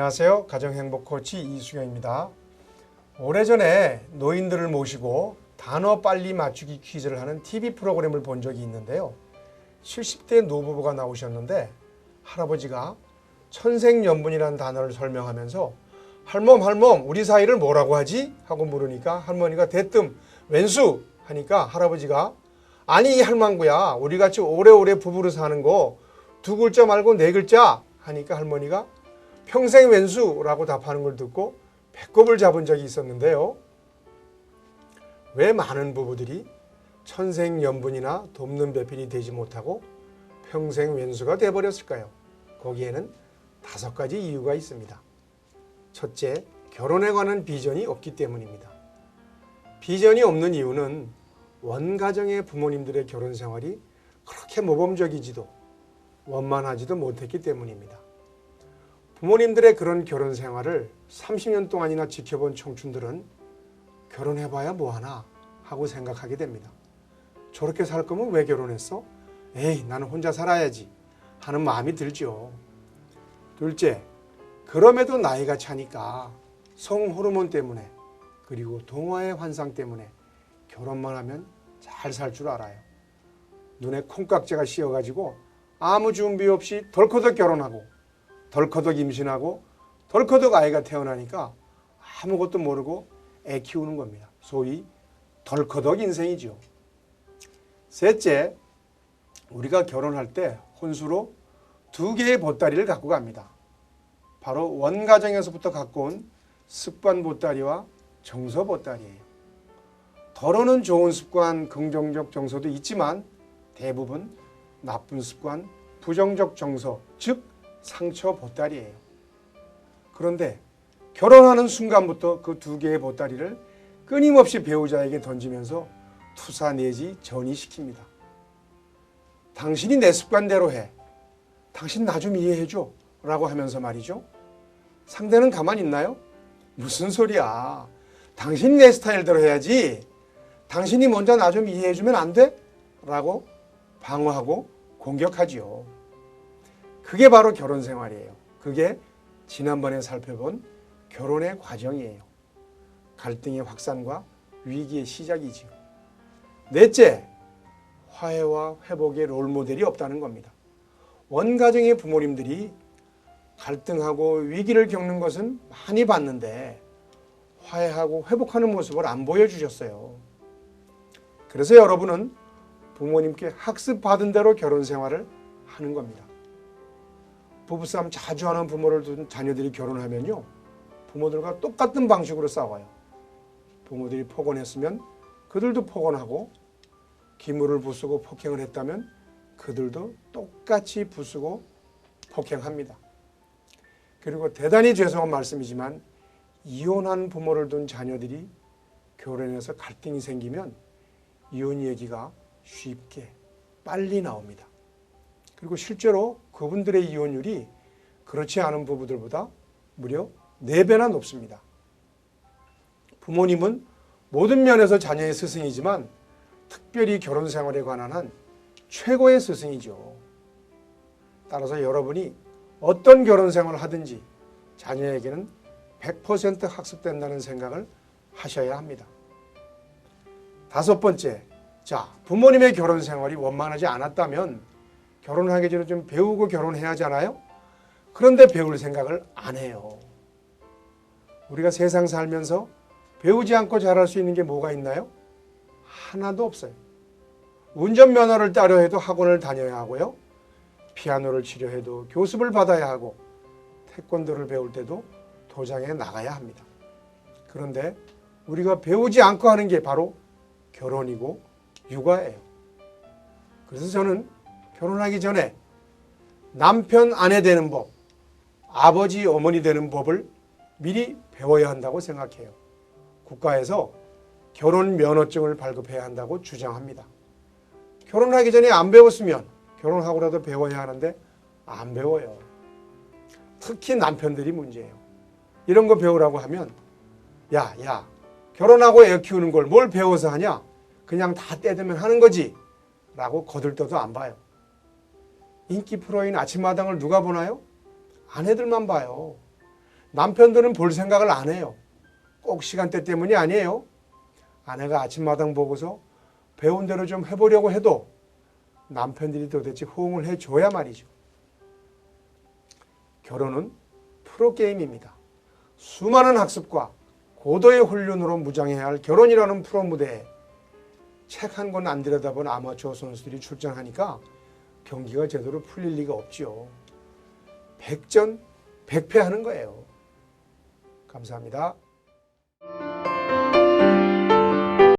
안녕하세요. 가정행복 코치 이수경입니다. 오래전에 노인들을 모시고 단어 빨리 맞추기 퀴즈를 하는 TV 프로그램을 본 적이 있는데요. 70대 노부부가 나오셨는데 할아버지가 천생연분이라는 단어를 설명하면서 할멈 할멈 우리 사이를 뭐라고 하지? 하고 물으니까 할머니가 대뜸 왼수 하니까 할아버지가 아니 이 할망구야 우리 같이 오래오래 부부로 사는 거 두 글자 말고 네 글자 하니까 할머니가 평생 왼수라고 답하는 걸 듣고 배꼽을 잡은 적이 있었는데요. 왜 많은 부부들이 천생연분이나 돕는 배필이 되지 못하고 평생 왼수가 돼버렸을까요? 거기에는 다섯 가지 이유가 있습니다. 첫째, 결혼에 관한 비전이 없기 때문입니다. 비전이 없는 이유는 원가정의 부모님들의 결혼 생활이 그렇게 모범적이지도 원만하지도 못했기 때문입니다. 부모님들의 그런 결혼 생활을 30년 동안이나 지켜본 청춘들은 결혼해봐야 뭐하나 하고 생각하게 됩니다. 저렇게 살 거면 왜 결혼했어? 에이, 나는 혼자 살아야지 하는 마음이 들죠. 둘째, 그럼에도 나이가 차니까 성 호르몬 때문에 그리고 동화의 환상 때문에 결혼만 하면 잘 살 줄 알아요. 눈에 콩깍지가 씌어가지고 아무 준비 없이 덜커덕 결혼하고 덜커덕 임신하고 덜커덕 아이가 태어나니까 아무것도 모르고 애 키우는 겁니다. 소위 덜커덕 인생이죠. 셋째, 우리가 결혼할 때 혼수로 두 개의 보따리를 갖고 갑니다. 바로 원가정에서부터 갖고 온 습관 보따리와 정서 보따리예요. 덜어는 좋은 습관, 긍정적 정서도 있지만 대부분 나쁜 습관, 부정적 정서, 즉 상처 보따리예요. 그런데 결혼하는 순간부터 그 두 개의 보따리를 끊임없이 배우자에게 던지면서 투사 내지 전이시킵니다. 당신이 내 습관대로 해. 당신 나 좀 이해해줘. 라고 하면서 말이죠. 상대는 가만히 있나요? 무슨 소리야. 당신이 내 스타일대로 해야지. 당신이 먼저 나 좀 이해해주면 안 돼? 라고 방어하고 공격하지요. 그게 바로 결혼 생활이에요. 그게 지난번에 살펴본 결혼의 과정이에요. 갈등의 확산과 위기의 시작이지요. 넷째, 화해와 회복의 롤모델이 없다는 겁니다. 원가정의 부모님들이 갈등하고 위기를 겪는 것은 많이 봤는데 화해하고 회복하는 모습을 안 보여주셨어요. 그래서 여러분은 부모님께 학습받은 대로 결혼 생활을 하는 겁니다. 부부싸움 자주 하는 부모를 둔 자녀들이 결혼하면요. 부모들과 똑같은 방식으로 싸워요. 부모들이 폭언했으면 그들도 폭언하고 기물을 부수고 폭행을 했다면 그들도 똑같이 부수고 폭행합니다. 그리고 대단히 죄송한 말씀이지만 이혼한 부모를 둔 자녀들이 결혼해서 갈등이 생기면 이혼 얘기가 쉽게 빨리 나옵니다. 그리고 실제로 그분들의 이혼율이 그렇지 않은 부부들보다 무려 4배나 높습니다. 부모님은 모든 면에서 자녀의 스승이지만 특별히 결혼 생활에 관한 한 최고의 스승이죠. 따라서 여러분이 어떤 결혼 생활을 하든지 자녀에게는 100% 학습된다는 생각을 하셔야 합니다. 다섯 번째, 자, 부모님의 결혼 생활이 원만하지 않았다면 결혼하기 전에 좀 배우고 결혼해야 하잖아요? 그런데 배울 생각을 안 해요. 우리가 세상 살면서 배우지 않고 잘할 수 있는 게 뭐가 있나요? 하나도 없어요. 운전면허를 따려 해도 학원을 다녀야 하고요. 피아노를 치려 해도 교습을 받아야 하고 태권도를 배울 때도 도장에 나가야 합니다. 그런데 우리가 배우지 않고 하는 게 바로 결혼이고 육아예요. 그래서 저는 결혼하기 전에 남편 아내 되는 법, 아버지 어머니 되는 법을 미리 배워야 한다고 생각해요. 국가에서 결혼 면허증을 발급해야 한다고 주장합니다. 결혼하기 전에 안 배웠으면 결혼하고라도 배워야 하는데 안 배워요. 특히 남편들이 문제예요. 이런 거 배우라고 하면 야, 야, 결혼하고 애 키우는 걸 뭘 배워서 하냐? 그냥 다 떼들면 하는 거지. 라고 거들떠도 안 봐요. 인기 프로인 아침마당을 누가 보나요? 아내들만 봐요. 남편들은 볼 생각을 안 해요. 꼭 시간대 때문이 아니에요. 아내가 아침마당 보고서 배운 대로 좀 해보려고 해도 남편들이 도대체 호응을 해줘야 말이죠. 결혼은 프로게임입니다. 수많은 학습과 고도의 훈련으로 무장해야 할 결혼이라는 프로 무대에 책 한 권 안 들여다본 아마추어 선수들이 출전하니까 경기가 제대로 풀릴 리가 없지요. 백전 백패하는 거예요. 감사합니다.